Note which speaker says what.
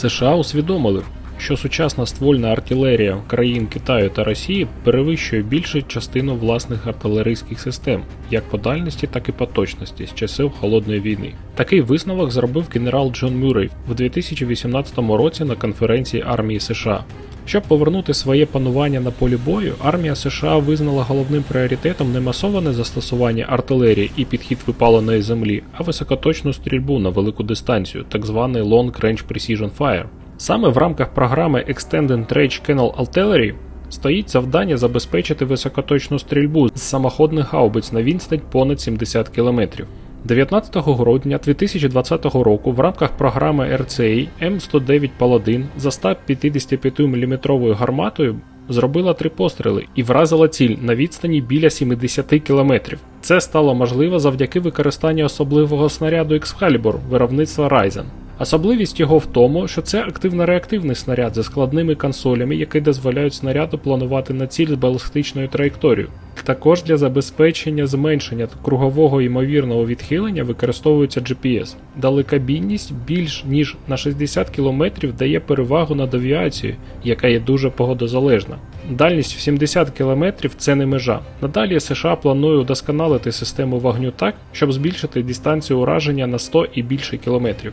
Speaker 1: США усвідомили, що сучасна ствольна артилерія країн Китаю та Росії перевищує більшу частину власних артилерійських систем, як по дальності, так і по точності з часів холодної війни. Такий висновок зробив генерал Джон Мюррей в 2018 році на конференції армії США. Щоб повернути своє панування на полі бою, армія США визнала головним пріоритетом не масоване застосування артилерії і підхід випаленої землі, а високоточну стрільбу на велику дистанцію, так званий Long Range Precision Fire. Саме в рамках програми Extended Range Canal Artillery стоїть завдання забезпечити високоточну стрільбу з самоходних гаубиць на відстань понад 70 км. 19 грудня 2020 року в рамках програми RCA М109 Паладин за 155 мм гарматою зробила три постріли і вразила ціль на відстані біля 70 км. Це стало можливо завдяки використанню особливого снаряду Excalibur виробництва Ryzen. Особливість його в тому, що це активно-реактивний снаряд зі складними консолями, які дозволяють снаряду планувати на ціль з балістичною траєкторією. Також для забезпечення зменшення кругового ймовірного відхилення використовується GPS. Далекобійність більш ніж на 60 км дає перевагу над авіацією, яка є дуже погодозалежна. Дальність в 70 км це не межа. Надалі США планує удосконалити систему вогню так, щоб збільшити дистанцію ураження на 100 і більше кілометрів.